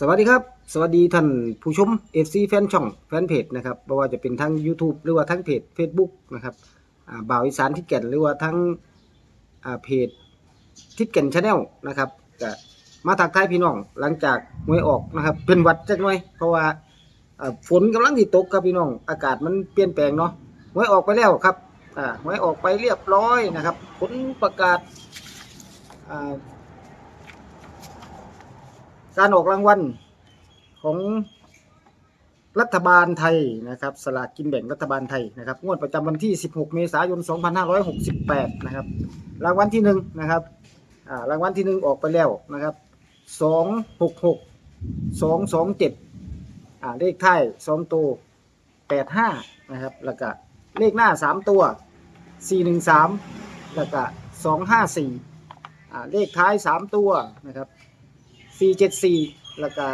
สวัสดีครับ สวัสดีท่านผู้ชม FC แฟนช่องแฟนเพจนะครับไม่ว่าจะเป็นทั้ง YouTube หรือว่าทั้งเพจ Facebook นะครับอ่าบ่าวอีสานทิศแก่นหรือว่าทั้งอ่าเพจทิศแก่นชาแนลนะครับก็มาทักทายพี่น้องหลังจากหวยออกนะครับเป็นหวัดจักหน่อย เพราะว่าอ่าฝนกำลังที่ตกครับพี่น้องอากาศมันเปลี่ยนแปลงเนาะหวยออกไปแล้วครับอ่าหวยออกไปเรียบร้อยนะครับผลประกาศอ่า การออกรางวัลของรัฐบาลไทยนะครับสลากกินแบ่งรัฐบาลไทยนะครับงวดประจำวันที่ 16 เมษายน 2568 นะครับ รางวัลที่หนึ่งนะครับอ่ารางวัลที่หนึ่งออกไปแล้วนะครับ 266 227อ่าเลขท้าย2ตัว 85 นะครับแล้วก็เลขหน้า 3 ตัว 413 แล้วก็ 254อ่าเลขท้าย 3 ตัวนะครับ สี่เจ็ดสี่แล้วก็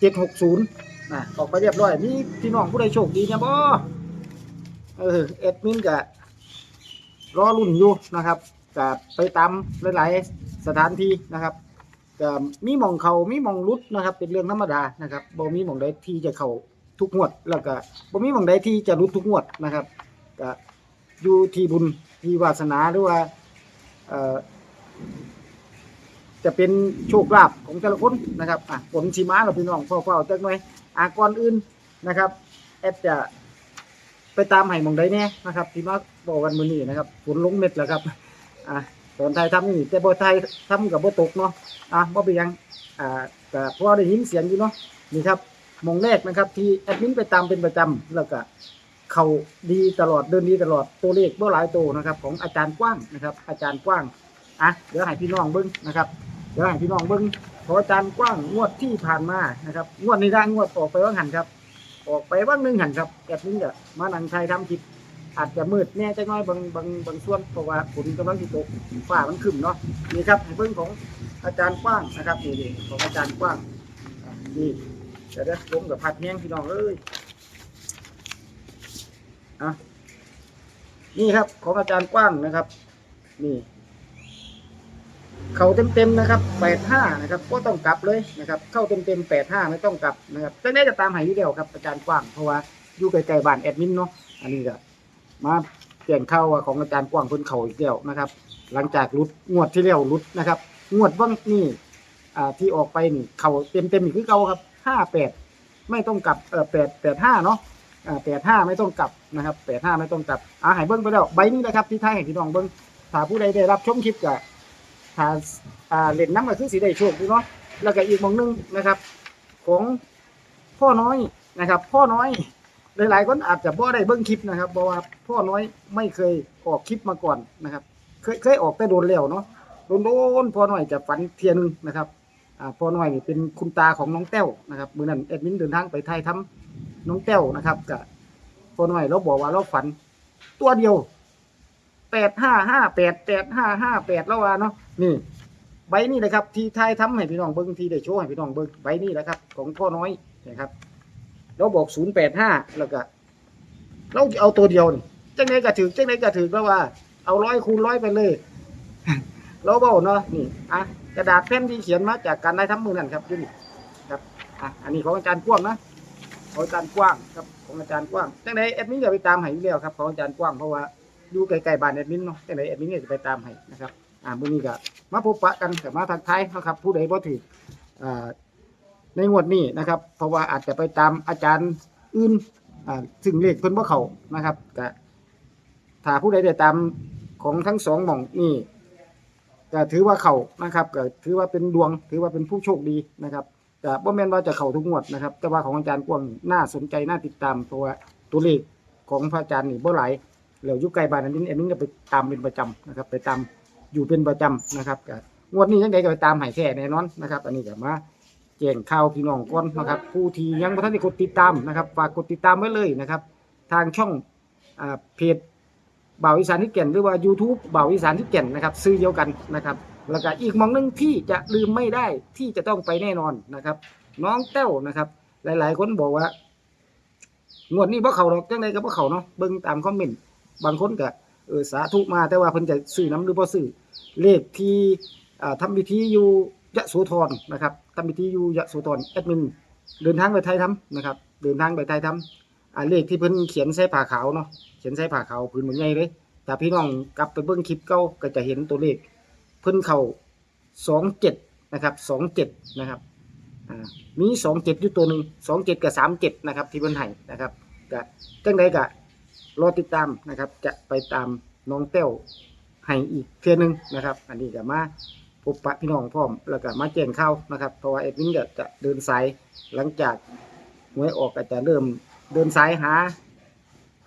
เจ็ดหกศูนย์นะออกไปเรียบร้อยมีพี่น้องผู้ใดโชคดีเนี่ยบ่เออเอ็ดมินกะรอรุ่นอยู่นะครับกับไปตามหลาย ๆ สถานที่นะครับก็มีมองเขามีมองรุดนะครับ เป็นเรื่องธรรมดานะครับบ่มีมองใดที่จะเขาทุกงวด แล้วก็บ่มีมองใดที่จะรุดทุกงวดนะครับก็อยู่ที่บุญที่วาสนาหรือว่าเอ่อ จะเป็นโชคลาภของแต่ละคนนะครับอะผลชีม้าเราพี่น้องเฝ้าๆจักหน่อยอะก่อนอื่นนะครับแอดจะไปตามให้มองใดแน่นะครับที่มาบอกกันมื้อนี้นะครับฝนลงเม็ดแล้วครับอะตอนไทยทำนี่แต่บ่ไทยทำกับบ่ตกเนาะอะบ่เป็นหยังอ่าก็พอได้ยินเสียงอยู่เนาะนี่ครับมองแรกนะครับ ที่แอดมินไปตามเป็นประจำแล้วก็เขาดีตลอดเดินดีตลอดตัวเลขบ่หลายตัวนะครับ ของอาจารย์กว้างนะครับ อาจารย์กว้างอะเดี๋ยวให้พี่น้องเบิ่งนะครับ ดี๋ยวให้พี่น้องเบิ้งขออาจารย์กว้างงวดที่ผ่านมานะครับงวดนี้ได้งวดออกไปว่างหันครับ ออกไปว่างหนึ่งหันครับแอบนึงจะมาหนังไทยทำคลิปอาจจะมืดแน่จะน้อยบางบางบางส่วนเพราะว่าฝนกำลังที่ตกฟ้ามันขึ้นเนาะนี่ครับเบิ้งของอาจารย์กว้างนะครับนี่นี่ของอาจารย์กว้างนี่เดี๋ยวเดี๋ยวมกับพัดแห้งพี่น้องเอ้ยอะนี่ครับของอาจารย์กว้างนะครับ นี่ เขาเต็มๆนะครับแปดห้านะครับก็ต้องกลับเลยนะครับ เข้าเต็มๆแปดห้าไม่ต้องกลับนะครับแต่นี้จะตามหายอยู่เดียวครับอาจารย์กว้างเพราะว่าอยู่ไกลๆบ้านแอดมินเนาะอันนี้ก็มาเปลี่ยนเข้าว่าของอาจารย์กว้างเพิ่นเขาอีกเดียวนะครับ หลังจากรุดงวดที่แล้วรุดนะครับ งวดว่างนี่อ่าที่ออกไปนี่เขาเต็มๆอีกคือเก่าครับห้าแปดไม่ต้องกลับเออแปดแปดห้าเนาะอ่าแปดห้าไม่ต้องกลับนะครับแปดห้าไม่ต้องกลับอ่าใหายเบิ้งไปแล้วใบนี้นะครับที่ท้ายให้พี่น้องเบิ้งถ้าผู้ใดได้รับชมคลิปก็ ถ้าอ่าเล่นน้ำก็คือสีได้โชคดีเนาะแล้วก็อีกมองหนึงนะครับ ของพ่อน้อยนะครับ พ่อน้อยหลายๆคนอาจจะบ่ได้เบิ่งคลิปนะครับเพราะว่าพ่อน้อยไม่เคยออกคลิปมาก่อนนะครับ เคยเคยออกแต่โดนแล้วเนาะโดนโดนพ่อน้อยจะฝันเทียนงนะครับอ่าพ่อน้อยนี่เป็นคุณตาของน้องแต้วนะครับมื้อนั้นแอดมินเดินทางไปไทยทำน้องแต้วนะครับกับพ่อน้อยเราบอกว่าเราฝันตัวเดียว แปดห้าห้าแปดแปดห้าห้าแปดแล้วว่าเนาะนี่ใบนี้นะครับ ที่ไทยทำให้พี่น้องเบิ้งที่ได้โชว์ให้พี่น้องเบิ้งใบนี้แหละครับ ของพ่อน้อยนะครับเราบอกศูนย์แปดห้าแล้วก็เราจะเอาตัวเดียวนี่จังไหนก็ถือจังไหนก็ถือแล้วว่า เอาร้อยคูณร้อยไปเลยเราบอกเนาะนี่อะกระดาษแผ่นที่เขียนมาจากการได้ทำมือนั่นครับอยูนี่ครับอะอันนี้ของอาจารย์กว้างนะของอาจารย์กว้างครับของอาจารย์กว้างจังไหนแอดมินจะไปตามให้อยู่แล้วครับของอาจารย์กว้างเพราะว่า อยู่ใกลๆบ้านแอดมินเนาะจังไดแอดมินก็จะไปตามให้นะครับอ่ามื้อนี้ก็มาพบปะกันกับมาทักทายเนาะครับ ผู้ใดบ่ถืออ่าในงวดนี้นะครับ เพราะว่าอาจจะไปตามอาจารย์อื่นอ่าซึ่งเลขเพิ่นบ่เข้านะครับก็ถ้าผู้ใดได้ตามของทั้งสองหม่องนี่ก็ถือว่าเขานะครับก็ถือว่าเป็นดวง ถือว่าเป็นผู้โชคดีนะครับแต่บ่แม่นว่าจะเข้าทุกงวดนะครับ แต่ว่าของอาจารย์กวางนี่น่าสนใจน่าติดตามเพราะว่าตัวเลขของพระอาจารย์นี่บ่หลาย แล้วอยู่ใกล้บ้านอันนี้อันนี้ก็ไปตามเป็นประจำนะครับ ไปตามอยู่เป็นประจำนะครับก็งวดนี้ยังไงก็ไปตามหายแท้แน่นอนนะครับ อันนี้ก็มาแจ้งข่าวพี่น้องก่อนนะครับ ผู้ที่ยังไม่ทันได้กดติดตามนะครับฝากกดติดตามไว้เลยนะครับ ทางช่องอ่าเพจบ่าวอีสานที่เก่นหรือว่า YouTube บ่าวอีสานที่เก่นนะครับ ซื้อเดียวกันนะครับ แล้วก็อีกมองหนึงที่จะลืมไม่ได้ที่จะต้องไปแน่นอนนะครับ น้องแต้วนะครับ หลาย ๆ คนบอกว่างวดนี้บ่เขาหรอกจังไดก็บ่เขาเนาะเบิ่งตามคอมเมนต์ บางคนก็เออสาธุมาแต่ว่าเพิ่นจะซื้อน้ำหรือบ่ซื้อเลขที่อ่าทำพิธีอยู่ยะโสธรนะครับทำพิธีอยู่ยะโสธรแอดมินเดินทางไปไทยทำนะครับ เดินทางไปไทยทำอ่าเลขที่เพิ่นเขียนใส่ผ้าขาวเนาะเขียนใส่ผ้าขาวพื้นเหมือนใหญ่เลยถ้าพี่น้องกลับไปเบิ่งคลิปเก่าก็จะเห็นตัวเลข เพิ่นเข้าสองเจ็ดนะครับสองเจ็ดนะครับอ่ามีสองเจ็ดอยู่ตัวหนึ่งสองเจ็ดกับสามเจ็ดนะครับที่เพิ่นให้นะครับก็จังใดก็ รอติดตามนะครับ จะไปตามน้องเต้วให้อีกเทื่อหนึงนะครับ อันนี้ก็มาพบปะพี่น้องพร้อมแล้วก็มาแจ้งข่าวนะครับเพราะว่าเอ็ดวินก็จะเดินสายหลังจากหวยออกก็จะเริ่มเดินสายหา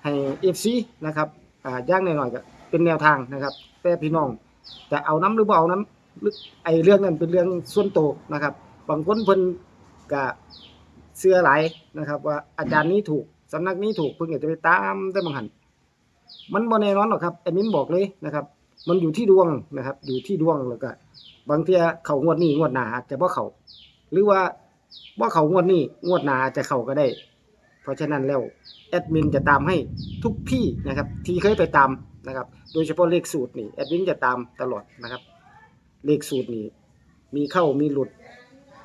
ให้เอฟซีนะครับอ่าย่างหน่อยๆก็เป็นแนวทางนะครับ แต่พี่น้องจะเอาน้ำหรือบ่เอาน้ำหรือไอเรื่องนั้นเป็นเรื่องส่วนตัวนะครับ บางคนเพิ่นก็เชื่อหลายนะครับ ว่าอาจารย์นี้ถูก สำนักนี้ถูกเพิ่นก็จะไปตามแต่บางหันมันบ่แน่นอนหรอกครับแอดมินบอกเลยนะครับ มันอยู่ที่ดวงนะครับ อยู่ที่ดวงแล้วก็บางทีเขางวดนี้งวดหนาจะบ่เขาหรือว่าบ่เขางวดนี้งวดหนาจะเขาก็ได้ เพราะฉะนั้นแล้วแอดมินจะตามให้ทุกที่นะครับ ที่เคยไปตามนะครับ โดยเฉพาะเลขสูตรนี่แอดมินจะตามตลอดนะครับ เลขสูตรนี่มีเข้ามีหลุด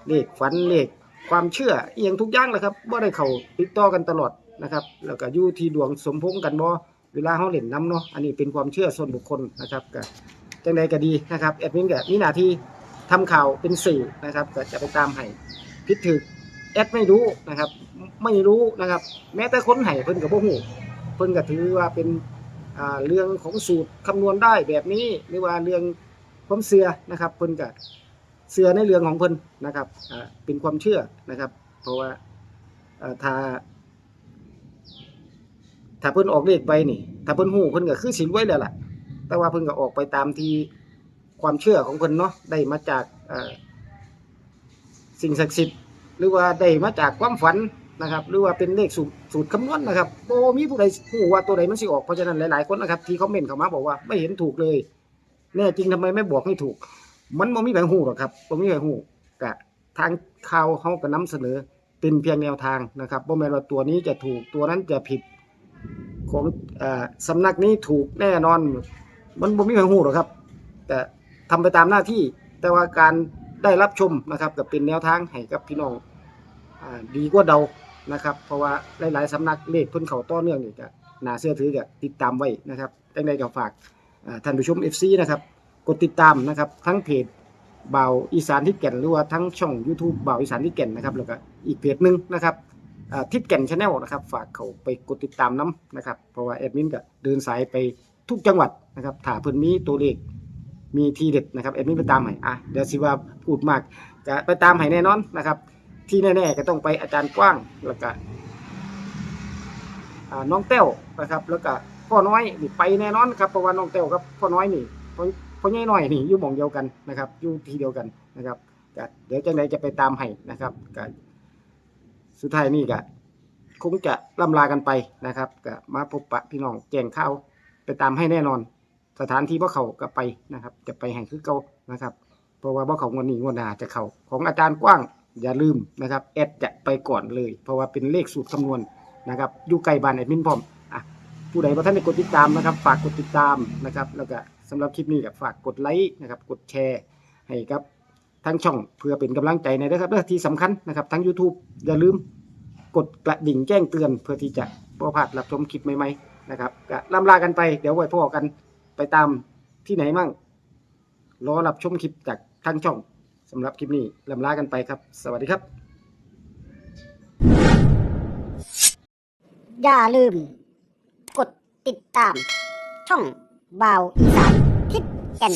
เลขฝันเลขความเชื่อเอียงทุกอย่างแหละครับบ่ได้เข้าติดต่อกันตลอด นะครับแล้วก็อยู่ที่ดวงสมพงษ์กันบ่เวลาเฮาเล่นน้ำเนาะอันนี้เป็นความเชื่อส่วนบุคคลนะครับก็จังใดก็ดีนะครับแอดมินก็มีหน้าที่ทำข่าวเป็นสื่อนะครับก็จะไปตามให้พิถึกแอดไม่รู้นะครับ ไม่รู้นะครับ แม้แต่คนให้เพิ่นก็บ่ฮู้เพิ่นก็ถือว่าเป็นเรื่องของสูตรคำนวณได้แบบนี้หรือว่าเรื่องความเชื่อนะครับเพิ่นก็เชื่อในเรื่องของเพิ่นนะครับเป็นความเชื่อนะครับ เพราะว่าถ้า ถ้าเพิ่นออกเลขไปนี่ ถ้าเพิ่นฮู้เพิ่นก็คือสิรวยแล้วล่ะ แต่ว่าเพิ่นก็ออกไปตามที่ความเชื่อของเพิ่นเนาะได้มาจากสิ่งศักดิ์สิทธิ์หรือว่าได้มาจากความฝันนะครับ หรือว่าเป็นเลขสูตรคำนวณนะครับโบมีผู้ใดรู้ว่าตัวใดมันสิออกเพราะฉะนั้นหลายๆคนนะครับที่คอมเมนต์เข้ามาบอกว่าไม่เห็นถูกเลยแน่จริงทำไมไม่บอกให้ถูก มันบ่มีใครฮู้หรอกครับบ่มีใครฮู้กะทางข่าวเฮาก็นำเสนอเป็นเพียงแนวทางนะครับบ่แมนว่าตัวนี้จะถูกตัวนั้นจะผิด ของอสำนักนี้ถูกแน่นอน มันบ่มีใครฮู้หรอกครับ แต่ทำไปตามหน้าที่ แต่ว่าการได้รับชมนะครับก็เป็นแนวทางให้กับพี่น้องอดีกว่าเดานะครับ เพราะว่าหลายๆสำนักเลขเพิ่นเขาต่อเนื่องนี่ก็น่าเชื่อถือก็ติดตามไว้นะครับจังไดก็ฝากท่านผู้ชม FC นะครับกดติดตามนะครับทั้งเพจบ่าวอีสานที่แก่นหรือว่าทั้งช่อง YouTube บ่าวอีสานที่แก่นนะครับแล้วก็อีกเพจหนึ่งนะครับ ทิศแก่นชาแนลนะครับ ฝากเขาไปกดติดตามน้ำนะครับ เพราะว่าแอดมินก็เดินสายไปทุกจังหวัดนะครับถ้าเพิ่นมีตัวเลขมีทีเด็ดนะครับแอดมินไปตามให้อะเดี๋ยวสิว่าพูดมากจะไปตามให้แน่นอนนะครับ ที่แน่ๆก็ต้องไปอาจารย์กว้างแล้วก็น้องเต้วนะครับ แล้วก็พ่อน้อยนี่ไปแน่นอนครับเพราะว่าน้องเต้วกับพ่อน้อยนี่พ่อพ่อใหญ่น้อยนี่อยู่หม่องเดียวกันนะครับอยู่ทีเดียวกันนะครับเดี๋ยวจังไดจะไปตามให้นะครับก็ สุดท้ายนี่ก็คงจะล่ำลากันไปนะครับก็มาพบปะพี่น้องแจ้งข่าวไปตามให้แน่นอน สถานที่บ่เขาก็ไปนะครับ จะไปแห่งคือเก่านะครับ เพราะว่าบ่เขางวดนี้งวดหน้าจะเขาของอาจารย์กว้างอย่าลืมนะครับแอดจะไปก่อนเลย เพราะว่าเป็นเลขสูตรคำนวณนะครับอยู่ใกลบ้านแอดมินพร้อมอะผู้ใดบ่ท่านได้กดติดตามนะครับ ฝากกดติดตามนะครับ แล้วก็สำหรับคลิปนี้ก็ฝากกดไลค์นะครับ กดแชร์ให้กับ ทั้งช่องเพื่อเป็นกำลังใจในนะครับและที่สำคัญนะครับทั้ง YouTube อย่าลืมกดกระดิ่งแจ้งเตือน เพื่อที่จะบ่พลาดรับชมคลิปใหม่ๆนะครับก็ล่ำลากันไปเดี๋ยวไว้พอกันไปตามที่ไหนมั่งรอรับชมคลิปจากทางช่องสำหรับคลิปนี้ล่ำลากันไปครับ สวัสดีครับ อย่าลืม กดติดตาม ช่องบาวอีสานทิศแก่น